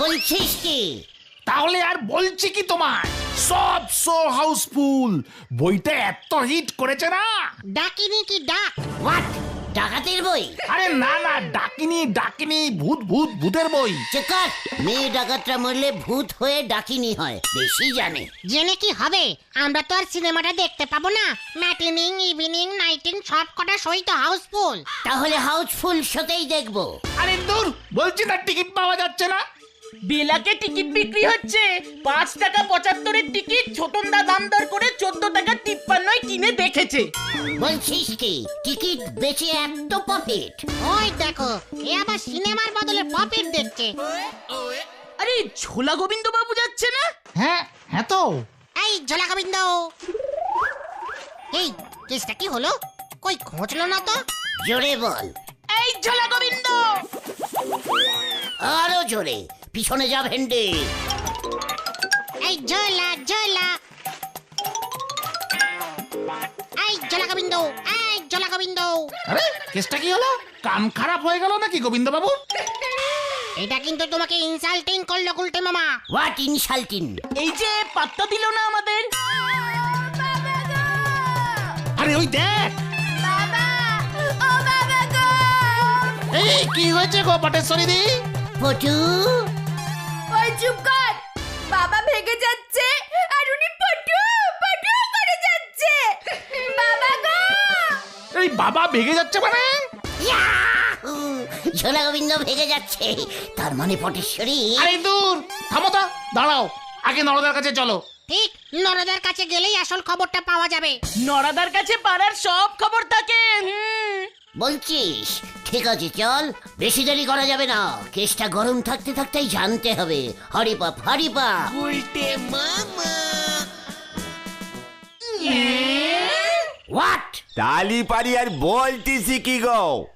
বলছিস কি? তাহলে আর বলছি কি তোমার সব শো হাউসফুল। বইটা এত হিট করেছে না? ডাকিনি কি ডাক? হোয়াট? ডাকাতির বই? আরে না না ডাকিনি ডাকিনি ভূত ভূত ভূতের বই। চেকার মেয়ে ডাকাতরা মরলে ভূত হয়ে ডাকিনি হয় বেশি জানে। জেনে কি হবে? আমরা তো আর সিনেমাটা দেখতে পাবো না। ম্যাটিনিং ইভিনিং নাইটিং সব কটা সই তো হাউসফুল। তাহলে হাউসফুল শোতেই দেখব। আরে দূর বলছি না টিকিট পাওয়া যাচ্ছে না। বেলাকে টিকিট বিক্রি হচ্ছে। পাঁচ টাকা পঁচাত্তরের টিকিট ছোটনদা দাম দর করে চোদ্দ টাকা তিপ্পান্নয় কিনে দেখেছে। বলছিস কি? টিকিট বেচে এত প্রফিট ওই দেখো এ আবার সিনেমার বদলে পপেট দেখছে। আরে ঝোলা গোবিন্দ বাবু যাচ্ছে না? হ্যাঁ হ্যাঁ তো। এই ঝোলা গোবিন্দ। এই কেসটা কি হলো? কই খোঁজলো না তো? জোরে বল। এই ঝোলা গোবিন্দ! আরও জোরে। পিছনে যা ভেন্ডে। এই ঝোলা ঝোলা এই ঝোলা গোবিন্দ এই ঝোলা গোবিন্দ। আরে কেসটা কি হলো? কান খারাপ হয়ে গেল নাকি গোবিন্দ বাবু এটা কিন্তু তোমাকে ইনসাল্টিং করল গুলটে মামা। হোয়াট ইনসাল্টিং এই যে পাত্তা দিল না আমাদের। আরে ওই দেখ। এই কি হয়েছে গো পটেশ্বরী দি? পটু চুপ কর। বাবা ভেগে যাচ্ছে আর উনি পটু পটু করে যাচ্ছে। বাবা গো! এই বাবা ভেগে যাচ্ছে মানে! ঝোলা গোবিন্দ ভেগে যাচ্ছে। তার মানে পটেশ্বরী। আরে দূর থামো তো দাঁড়াও। আগে নরদার কাছে চলো। ঠিক নরদের কাছে গেলেই আসল খবরটা পাওয়া যাবে। নরাদার কাছে পাড়ার সব খবর থাকে। হুম। বলছিস? ঠিক আছে চল। বেশি দেরি করা যাবে না। কেসটা গরম থাকতে থাকতেই জানতে হবে। হরিপাপ হরিপাপ হোয়াট তালি পারি আর বলতিছি কি গো।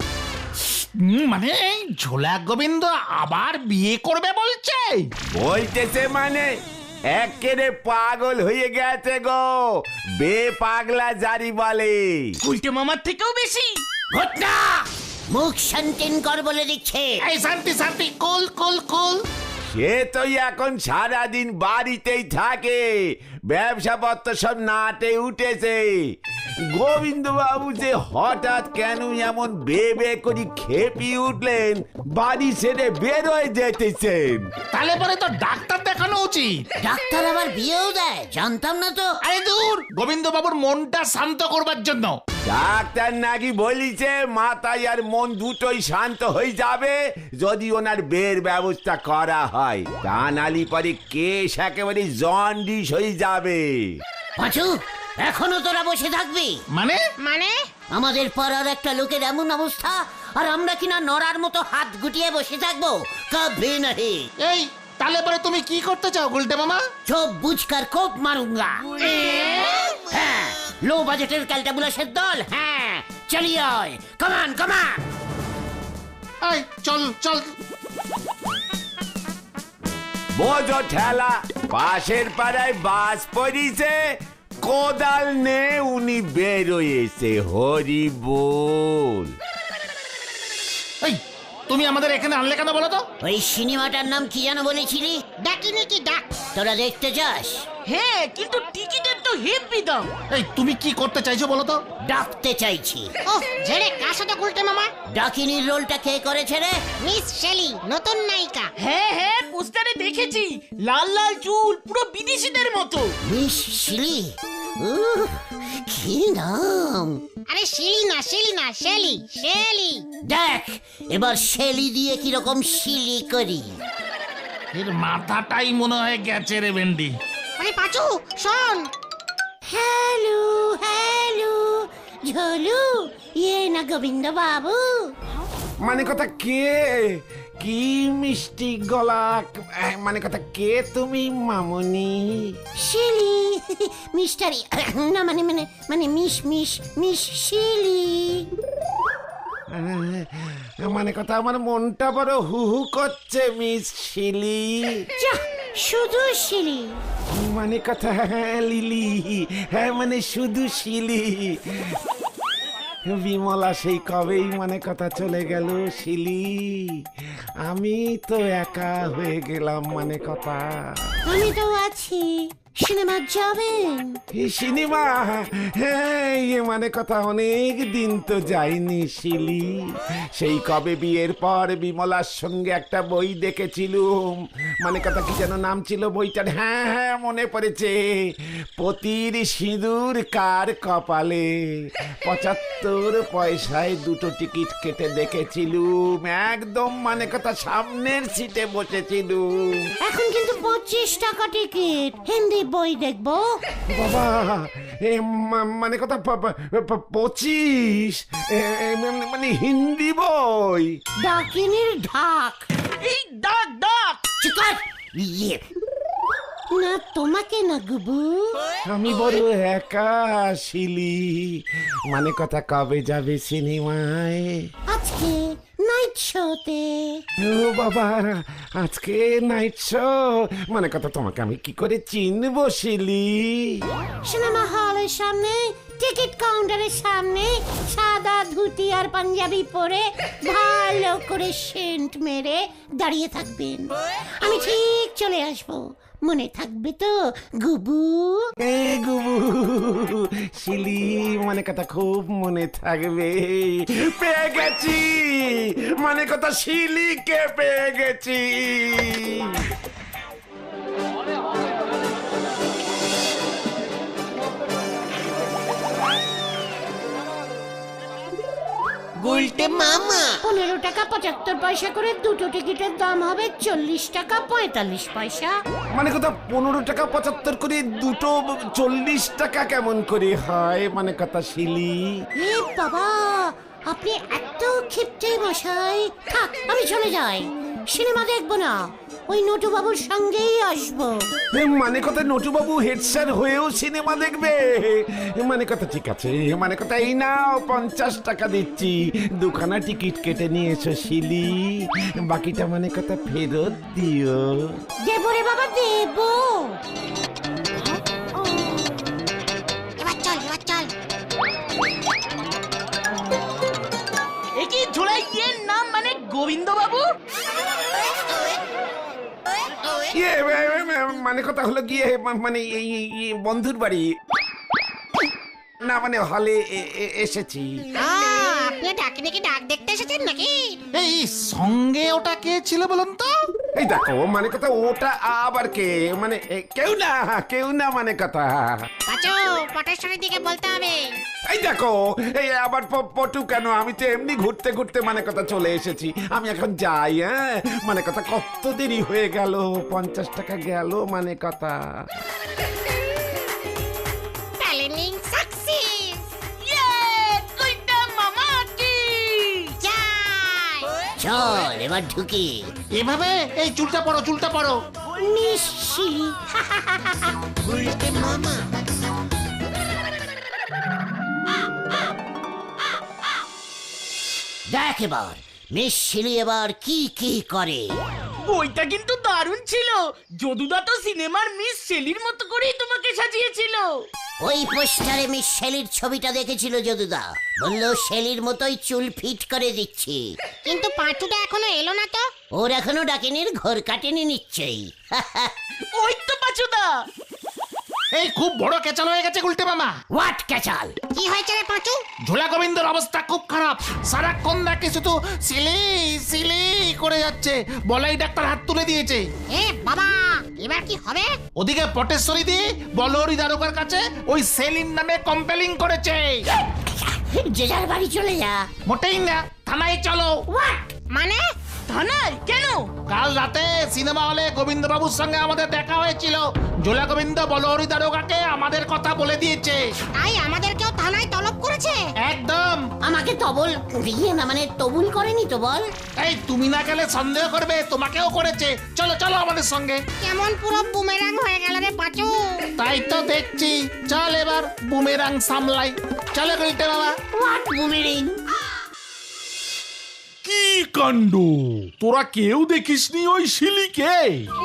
মানে ঝোলা গোবিন্দ আবার বিয়ে করবে বলছে? বলতেছে মানে একেরে পাগল হয়ে গেছে গো। বে পাগলা জারি বলে। উল্টে মামার থেকেও বেশি। ঘটনা মুখ শান্তিন কর বলে দিচ্ছে। এই শান্তি শান্তি কুল কুল কুল। সে তো এখন সারাদিন বাড়িতেই থাকে। ব্যবসাপত্র সব নাটে উঠেছে। গোবিন্দ বাবু যে হঠাৎ কেন এমন বে বে করি খেপি উঠলেন? বাড়ি ছেড়ে বেরোয় যেতেছেন। তাহলে পরে তো ডাক্তার দেখানো উচিত। ডাক্তার আবার বিয়েও দেয় জানতাম না তো। আরে দূর গোবিন্দ বাবুর মনটা শান্ত করবার জন্য। ডাক্তার নাকি বলিছে মাথায় আর মন দুটোই শান্ত হয়ে যাবে যদি ওনার বের ব্যবস্থা করা হয়। তা নালি পরে কেস একেবারে জন্ডিস হয়ে যাবে। পাঁচু এখনও তোরা বসে থাকবি? মানে? মানে? আমাদের পাড়ার একটা লোকের এমন অবস্থা আর আমরা কিনা নড়ার মতো হাত গুটিয়ে বসে থাকব? কবে নাহি? এই তাহলে পরে তুমি কি করতে চাও গুলটে মামা? চোখ বুঝকার কোপ মারুঙ্গা। হ্যাঁ লো বাজেটের ক্যালটাবুলাসের দল। হ্যাঁ চলি চালিয়ে কমান কমান এই চল চল। বোঝো ঠেলা পাশের পাড়ায় বাস পড়িছে কোদাল নে উনি বেরোয়েছে হরি বল। এই তুমি আমাদের এখানে আনলে কেন বলো তো? ওই সিনেমাটার নাম কি যেন বলেছিলি? ডাকিনি কি ডাক? তোরা দেখতে চাস হ্যাঁ কিন্তু টিকিটের তো হেভি দাম। এই তুমি কি করতে চাইছো বলো তো? ডাকতে চাইছি। ও ঝেড়ে কাশো তো গুলটে মামা? ডাকিনীর রোলটা কে করেছে রে? মিস শেলি নতুন নায়িকা। হ্যাঁ হ্যাঁ পোস্টারে দেখেছি। লাল লাল চুল পুরো বিদেশিদের মতো। মিস শিলি? উহ, কি নাম? আরে শিলি না শিলি না শেলি শেলি। দেখ এবার শেলি দিয়ে কীরকম শিলি করি। এর মাথাটাই মনে হয় গেছে রে ভেন্ডি। আরে পাচু শোন। হ্যালো হ্যালো ঝোলু ইয়ে না গোবিন্দ বাবু মানে কথা কে? কি মিষ্টি গলা? আহ, মানে কথা কে তুমি মামনি? শিলি। মিস্টারি না মানে মানে মানে মিস মিস মিস শিলি। আহ, মানে কথা আমার মনটা বড় হু হু করছে মিস শিলি। যা শুধু শিলি। মানে কথা হ্যাঁ, লিলি। হ্যাঁ মানে শুধু শিলি। বিমলা সেই কবেই মানে কথা চলে গেল, শিলি। আমি তো একা হয়ে গেলাম মানে কথা। আমি তো আছি। সিনেমা যাবেন এই সিনেমা হ্যাঁ ইয়ে মানে কথা অনেক দিন তো যাইনি শিলি। সেই কবে বিয়ের পর বিমলার সঙ্গে একটা বই দেখেছিলুম। মানে কথা কি যেন নাম ছিল বইটার? হ্যাঁ হ্যাঁ মনে পড়েছে। পতির সিঁদুর কার কপালে? পঁচাত্তর পয়সায় দুটো টিকিট কেটে দেখেছিলুম। একদম মানে কথা সামনের সিটে বসেছিলুম। এখন কিন্তু পঁচিশ টাকা টিকিট। হিন্দি বই দেখব। বাবা এ মানে কথা পঁচিশ। মানে- হিন্দি বই। ডাকিনীর ঢাক। এই ডাক ডাক। চিকট ইয়ে। না তোমাকে না গুবু। আমি বড় একা শিলি। মানে কথা কবে যাবে সিনেমায়? আজকে নাইট শোতে ও বাবা আজকে নাইট শো মানে কথা তোমাকে আমি কি করে চিনবো শিলি? সিনেমা হলের সামনে টিকিট কাউন্টারের সামনে সাদা ধুতি আর পাঞ্জাবি পরে ভালো করে সেন্ট মেরে দাঁড়িয়ে থাকবেন। আমি ঠিক চলে আসব। মনে থাকবে তো, গুবু। এ গুবু, শিলি মানে কথা খুব মনে থাকবে। পেয়ে গেছি মানে কথা শিলিকে পেয়ে গেছি। পনেরো টাকা পঁচাত্তর পয়সা করে দুটো টিকিটের দাম হবে চল্লিশ টাকা পঁয়তাল্লিশ পয়সা। মানে কথা পনেরো টাকা পঁচাত্তর করে দুটো চল্লিশ টাকা কেমন করে হয়? মানে কথা শিলি। এ বাবা আপনি এত ক্ষিপ্তে মশাই। থাক আমি চলে যাই। সিনেমা দেখব না। ওই নটু বাবুর সঙ্গেই আসব। এ, মানে কথা নটুবাবু হেড স্যার হয়েও সিনেমা দেখবে? মানে কথা ঠিক আছে। মানে কথা এই নাও পঞ্চাশ টাকা দিচ্ছি। দুখানা টিকিট কেটে নিয়ে এসো শিলি। বাকিটা মানে কথা ফেরত দিও। দেবো রে বাবা দেবো। এবার চল এবার চল। এ কি ঝোলাই ইয়ের নাম মানে গোবিন্দ ইয়ে মানে কথা হলো গিয়ে মানে এই বন্ধুর বাড়ি। না মানে হলে এসেছি। আহ, আপনি ডাক দেখতে এসেছেন নাকি? এই সঙ্গে ওটা কে ছিল বলুন তো? এই দেখো মানে কথা ওটা আবার কে? মানে কেউ না কেউ না মানে কথা। পাচু পটেশ্বরীর দিকে বলতে হবে। এই দেখো এই আবার পটু কেন? আমি তো এমনি ঘুরতে ঘুরতে মানে কথা চলে এসেছি। আমি এখন যাই হ্যাঁ? মানে কথা কত দেরি হয়ে গেল পঞ্চাশ টাকা গেল মানে কথা। চল এবার ঢুকি। এভাবে? এই চুলটা পড়ো চুলটা পড়ো মিশি দেখ এবার মিস শিলি এবার কি কি করে? বইটা কিন্তু দারুণ ছিল। যদুদা তো সিনেমার মিস শেলির মতো করেই তোমাকে সাজিয়েছিল। ওই পোস্টারে মিস শেলির ছবিটা দেখেছিল যদুদা। বলল শেলির মতোই চুল ফিট করে দিচ্ছি। কিন্তু পাঁচুটা এখনও এলো না তো? ওর এখনও ডাকিনির ঘর কাটেনি নিশ্চয়ই। ওই তো পাচুদা! এই খুব বড় কেচাল হয়ে গেছে গুলটে মামা। হোয়াট ক্যাচাল কি হয়েছে রে পাঁচু? ঝোলা গোবিন্দর অবস্থা খুব খারাপ। সারাক্ষণ দেখে শুধু সিলি সিলি করে যাচ্ছে। বলাই ডাক্তার হাত তুলে দিয়েছে। এ বাবা এবার কি হবে? ওদিকে পটেশ্বরী দি বলহরি দারোগার কাছে ওই সেলিন নামে কম্পেলিং করেছে। যে যার বাড়ি চলে যা। মোটেই না থানায় চলো। হোয়াট মানে? থানায় কেন? কাল রাতে সিনেমা হলে গোবিন্দবাবুর সঙ্গে আমাদের দেখা হয়েছিল। জোলা গোবিন্দ বলহরি দারোগাকে আমাদের কথা বলে দিয়েছে। তাই আমাদেরকেও থানায় তলব করেছে? একদম। আমাকে তবল ইয়ে না মানে তবুল করেনি তো বল? এই তুমি না গেলে সন্দেহ করবে তোমাকেও করেছে। চলো চলো আমাদের সঙ্গে। কেমন পুরো বুমেরাং হয়ে গেল রে পাঁচু। তাই তো দেখছি। চল এবার বুমেরাং সামলাই। চলো গলিতে বাবা। What boomerang? কাণ্ড। তোরা কেউ দেখিসনি ওই শিলিকে?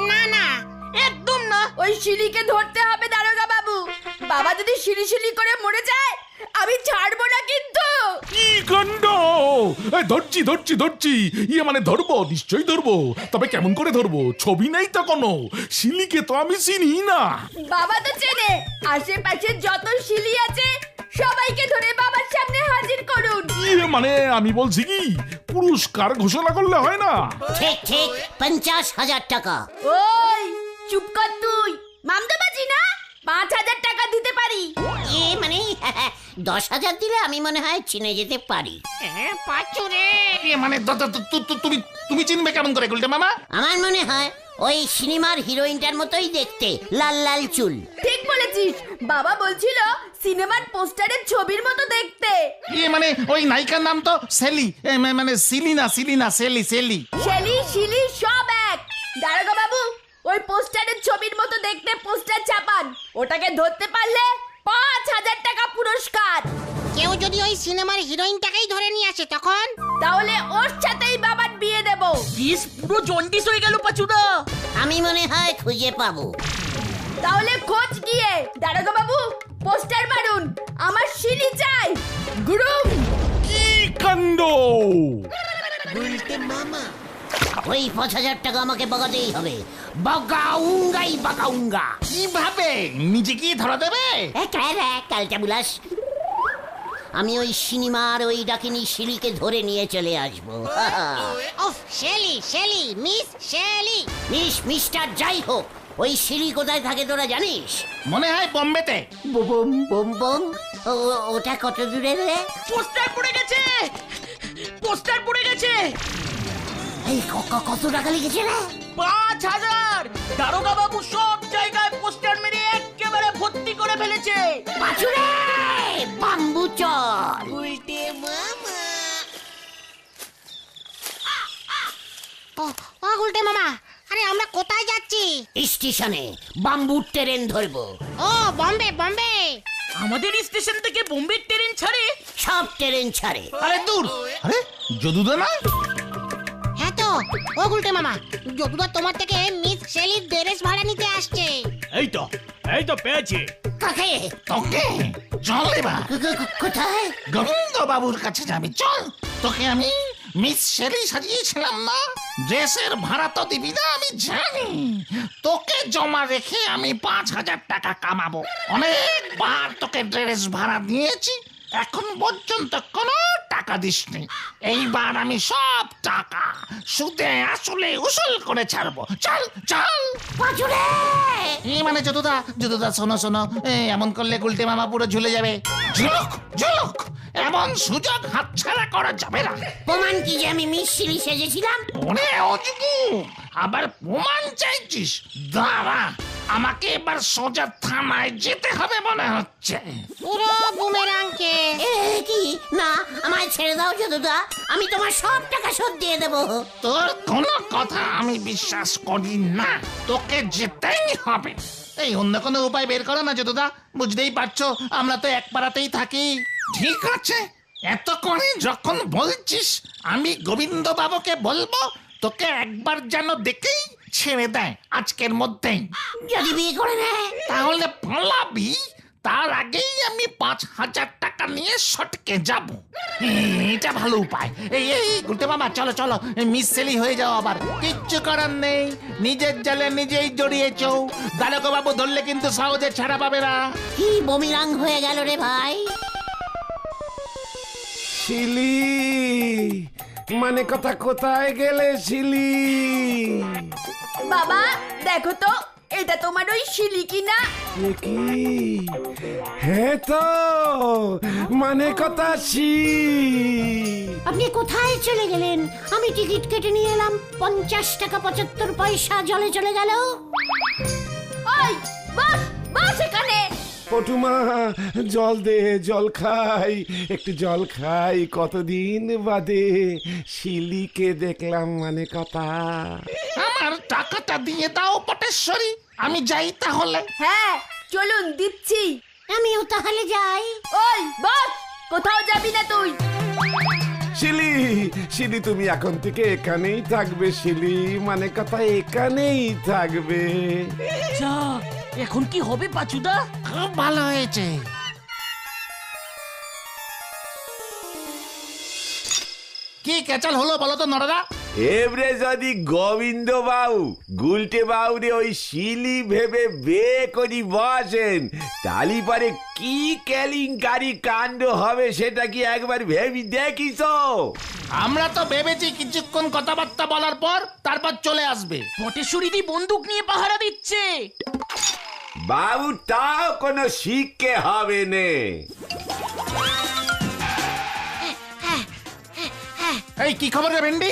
না না একদম না। ওই সিঁড়িকে ধরতে হবে দারোগা বাবু। বাবা যদি সিঁড়ি সিঁড়ি করে মরে যায় আমি ছাড়বো না কিন্তু। কি কাণ্ড? এই, ধরছি ধরছি ধরছি। ইয়ে মানে ধরবো নিশ্চয়ই ধরবো। তবে কেমন করে ধরবো? ছবি নেই তো কোনো। শিলিকে তো আমি চিনি না। বাবা তো চেনে আশেপাশে যত শিলি আছে সবাইকে ধরে মানে আমি বলছি কি পুরস্কার ঘোষণা করলে হয় না? ঠিক ঠিক পঞ্চাশ হাজার টাকা। ওই চুপ কর তুই। মামদাবাজি না? পাঁচ হাজার টাকা দিতে পারি। এ মানে দশ হাজার দিলে আমি মনে হয় চিনে যেতে পারি। হ্যাঁ রে। এ মানে দ- দ- তু- তু- তু- তুমি তুমি চিনবে কেমন করে গুলটে মামা? আমার মনে হয় ওই সিনেমার হিরোইনটার মতোই দেখতে লাল লাল চুল। ঠিক বলেছিস। বাবা বলছিল সিনেমার পোস্টারের ছবির মতো দেখতে। ইয়ে মানে ওই নায়িকার নাম তো সেলি। এ, মা- মানে Selina Selina Shelly Shelly. Shelly Shelly সব এক। দারোগা বাবু ওই পোস্টারের ছবির মতো দেখতে পোস্টার চাপান। ওটাকে ধরতে পারলে পাঁচ হাজার টাকা পুরস্কার। কেউ যদি ওই সিনেমার হিরোইনটাকেই ধরে নিয়ে আসে তখন? তাহলে ওর সাথেই বাবার বিয়ে দেব। ইস পুরো জন্ডিস হয়ে গেল পাচুদা। আমি মনে হয় খুঁজে পাবো। তাহলে খোঁজ গিয়ে দারোগা বাবু পোস্টার মারুন। আমার শিলি চাই। গুরুম কি কাণ্ড? ওই পাঁচ হাজার টাকা আমাকে বাগাতেই হবে। বাগাউঙ্গাই বাগাউঙ্গা। কীভাবে? নিজে কি ধরা দেবে ক্যালটা বুলাস আমি ওই সিনেমার ওই ডাকিনী শিলিকে ধরে নিয়ে চলে আসব। Shelley Shelley miss Shelley. Miss mister যাই হোক ওই শিলি কোথায় থাকে তোরা জানিস? মনে হয় বোম্বেতে। বোম বোম বোম। ওটা কত দূরে রে? পোস্টার পড়ে গেছে! পোস্টার পড়ে গেছে! এই কত টাকা লেগেছে রে পাঁচ হাজার! দারোগা বাবু সব জায়গায় পোস্টার মেরে একেবারে ভর্তি করে ফেলেছে। পাচুরে বাম্বু চল ও ও গুলটে মামা আরে আমরা কোথায় যাচ্ছি? স্টেশনে বাম্বুর ট্রেন ধরবো। ও বম্বে বম্বে। আমাদের স্টেশন থেকে বোম্বের ট্রেন ছাড়ে? সব ট্রেন ছাড়ে। আরে দূর। আরে যদুদা না? ও গুলটে মামা যদুদা তোমার থেকে মিস শেলির ড্রেস ভাড়া নিতে আসছে। এই তো এই তো পেয়েছি। কাকে তোকে চল এবার। কোথায়? গোবিন্দ বাবুর কাছে যাবি চল। তোকে আমি মিস শেলি সাজিয়েছিলাম না ড্রেসের ভাড়া তো দিবি না আমি জানি। তোকে জমা রেখে আমি পাঁচ হাজার টাকা কামাবো। অনেকবার তোকে ড্রেস ভাড়া দিয়েছি। এখন পর্যন্ত কোনো টাকা দিসনি। এইবার আমি সব টাকা সুদে আসলে উসুল করে ছাড়বো। চল চল। পাচুরে! এই মানে যদুদা যদুদা শোনো শোনো। এমন করলে গুলটে মামা পুরো ঝুলে যাবে। ঝুলুক ঝুলুক। এমন সুযোগ হাতছাড়া করা যাবে না। প্রমাণ কি যে আমি মিস শিলি সেজেছিলাম ওরে অজগু। আবার প্রমাণ চাইছিস। দাঁড়া। আমাকে এবার সোজা থানায় যেতে হবে মনে হচ্ছে। পুরো বুমেরাংকে। এ কি? না আমায় ছেড়ে দাও যদুদা। আমি তোমার সব টাকা শোধ দিয়ে দেবো। তোর কোনো কথা আমি বিশ্বাস করি না। তোকে যেতেই হবে। এই অন্য কোনো উপায় বের করো না যদুদা। বুঝতেই পারছ আমরা তো এক পাড়াতেই থাকি। ঠিক আছে। এত করে যখন বলছিস আমি গোবিন্দ বাবুকে বলব তোকে একবার যেন দেখেই ছেড়ে দেয় আজকের মধ্যেই। যদি বিয়ে করে নেয়। তাহলে পালাবি তার আগেই আমি পাঁচ হাজার টাকা নিয়ে সটকে যাব। এটা ভালো উপায়। এই এই গুলটে মামা চলো চলো মিস সেলি হয়ে যাও আবার। কিচ্ছু করার নেই নিজের জালে নিজেই জড়িয়েছ। দালক বাবু ধরলে কিন্তু সহজে ছাড়া পাবে না। কি বমিরাং হয়ে গেল রে ভাই। শিলি মানে কথা কোথায় গেলে শিলি? বাবা দেখো তো এটা তোমার ওই শিলি কিনা? এ কি? হ্যাঁ তো মানে কথা শি আপনি কোথায় চলে গেলেন? আমি টিকিট কেটে নিয়ে এলাম। পঞ্চাশ টাকা পঁচাত্তর পয়সা জলে চলে গেল। ওই বস বস এখানে। পটুমা জল দে জল খাই একটু জল খাই কতদিন বাদে শিলিকে দেখলাম মানে কথা। আমার টাকাটা দিয়ে দাও পটেশ্বরী আমি যাই তাহলে। হ্যাঁ চলুন দিচ্ছি। আমিও তাহলে যাই। ওই বস কোথাও যাবি না তুই। শিলি শিলি তুমি এখন থেকে এখানেই থাকবে। শিলি মানে কথা এখানেই থাকবে। যা এখন কি হবে পাচুদা? খুব ভালো হয়েছে। কি ক্যাচাল হলো বলো তো নরদা? এবারে যদি গোবিন্দ বাবু গুলটে বাবুরে ওই শিলি ভেবে বে করি বসেন তালি পারে কি কেলিঙ্কারি কাণ্ড হবে সেটা কি একবার ভেবি দেখিস? আমরা তো ভেবেছি কিছুক্ষণ কথাবার্তা বলার পর তারপর চলে আসবে। পটেশ্বরীদি বন্দুক নিয়ে পাহারা দিচ্ছে। বাবু তাও কোনো শিখকে হবে নে। এই কি খবর রে ভেন্ডি?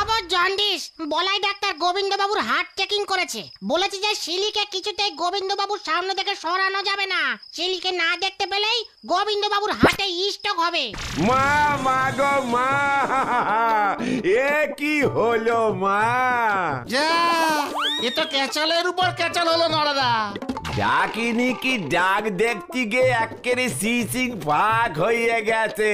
আবার জন্ডিস বলাই ডাক্তার গোবিন্দবাবুর হার্ট চেকিং করেছে। বলেছে যে শিলিকে কিছুতেই গোবিন্দবাবুর সামনে থেকে সরানো যাবে না। শিলিকে না দেখতে পেলেই গোবিন্দবাবুর হার্টে স্ট্রোক হবে। মা মা গো মা এ কি হলো মা? যা! এ তো ক্যাচালের উপর ক্যাচাল হলো নরদা ডাকিনি কি ডাক দেখতে গিয়ে একেবারে সিসিং ফাঁক হয়ে গেছে।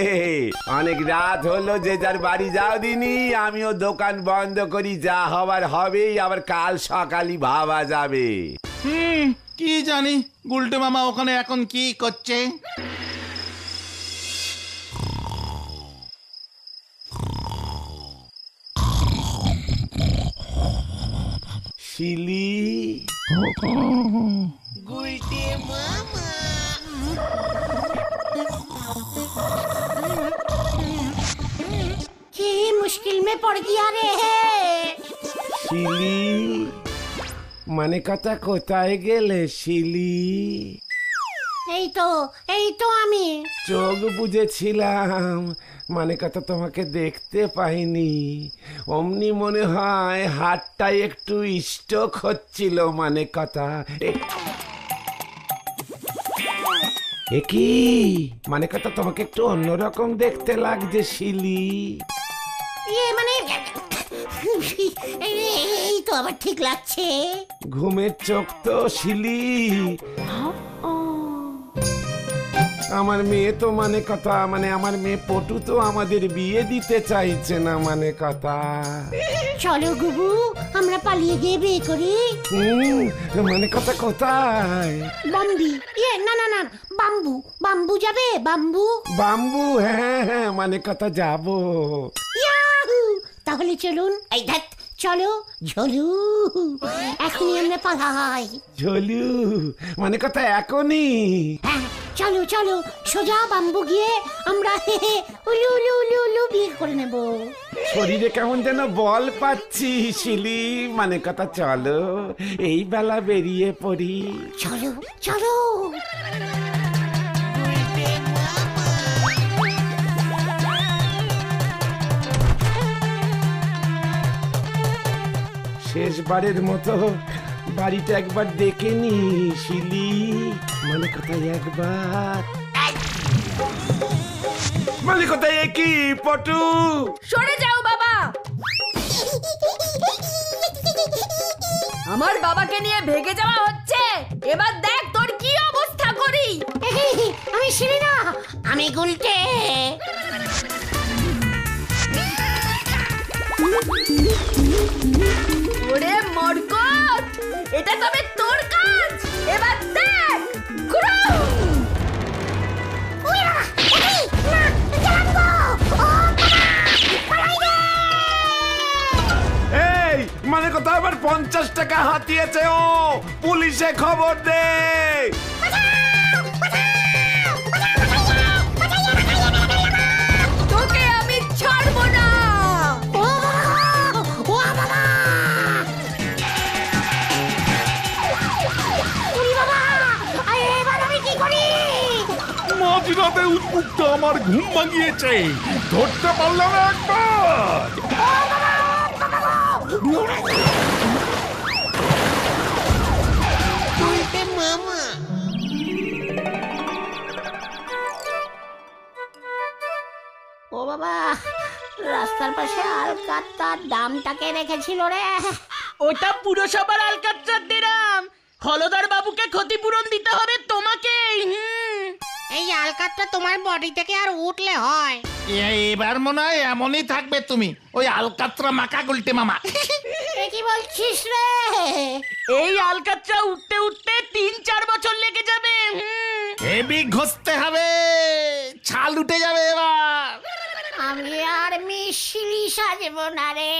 অনেক রাত হলো যে যার বাড়ি যাও দিনি আমিও দোকান বন্ধ করি যা হবার হবেই আবার কাল সকালই ভাবা যাবে। হুম কি জানি গুলটে মামা ওখানে এখন কি করছে? chili. Good day, Mama. जी मुश्किल में पड़ गया रे है सिली मने कथा कोताए गेले सिली এই তো এই তো আমি। চোখ বুঝেছিলাম মানে কথা তোমাকে দেখতে পাইনি। অমনি মনে হয় হাতটা একটু স্ট্রোক হচ্ছিল মানে কথা। এ- এ মানে কথা তোমাকে একটু অন্যরকম দেখতে লাগছে শিলি মানে এই এই তো আবার ঠিক লাগছে। ঘুমের চোখ তো শিলি। আমার মেয়ে তো মানে কথা মানে আমার মেয়ে পটু তো আমাদের বিয়ে দিতে চাইছে না মানে কথা। চলো গুবু আমরা পালিয়ে গিয়ে বিয়ে করি। হুম, মানে কথা কোথায়? বাম্বি ইয়ে না না না বাম্বু বাম্বু যাবে বাম্বু। বাম্বু হ্যাঁ হ্যাঁ মানে কথা যাব। ইয়াহু! তাহলে চলুন। এই ধ্যাত চলো ঝলু। এখনই আমরা পালাই। ঝলু মানে কথা এখনই। হ্যাঁ চলো চলো সোজা বাম্বু গিয়ে আমরা উলু উলু উলু উলু বিয়ে করে নেব। শরীরে কেমন যেন বল পাচ্ছি শিলি। মানে কথা চলো এই বেলা বেরিয়ে পড়ি। চলো চলো। শেষবারের মতো বাড়িটা একবার দেখে নি শিলি মানে কোথায় একবার? মানে কোথায় কি পটু? সরে যাও বাবা। আমার বাবাকে নিয়ে ভেগে যাওয়া হচ্ছে। এবার দেখ তোর কি অবস্থা করি। আমি শিরি না আমি গুলটে। ওরে মরকট এটা তবে তোর কাজ। এবার দেখ এই, মানে কথা আবার পঞ্চাশ টাকা হাতিয়েছে ও। পুলিশে খবর দে। মাঝরাতে উদ্মুক্ত আমার ঘুম ভাঙিয়েছে। ধরতে পারলাম না একবার। ও বাবা রাস্তার পাশে আলকাত্তার দামটাকে রেখেছিল রে। ওটা পুরসভার আলকাত্রার দিলাম হলদার বাবুকে ক্ষতিপূরণ দিতে হবে তোমাকে হুম। এই আলকাতটা তোমার বডি থেকে আর উঠলে হয়। এবার মনে হয় এমনই থাকবে তুমি। ওই আলকাত্রা মাকা গুলটে মামা। কি বলছিস রে? এই আলকাত্রা উঠতে উঠতে তিন চার বছর লেগে যাবে। হুম। হেবি ঘষতে হবে। ছাল উঠে যাবে এবার। আমি আর মিশিলি সাজবো না রে।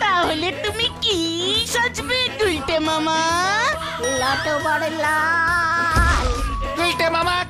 তাহলে তুমি কি সাজবে গুলটে মামা? লটো বড় লাল। Itemamak!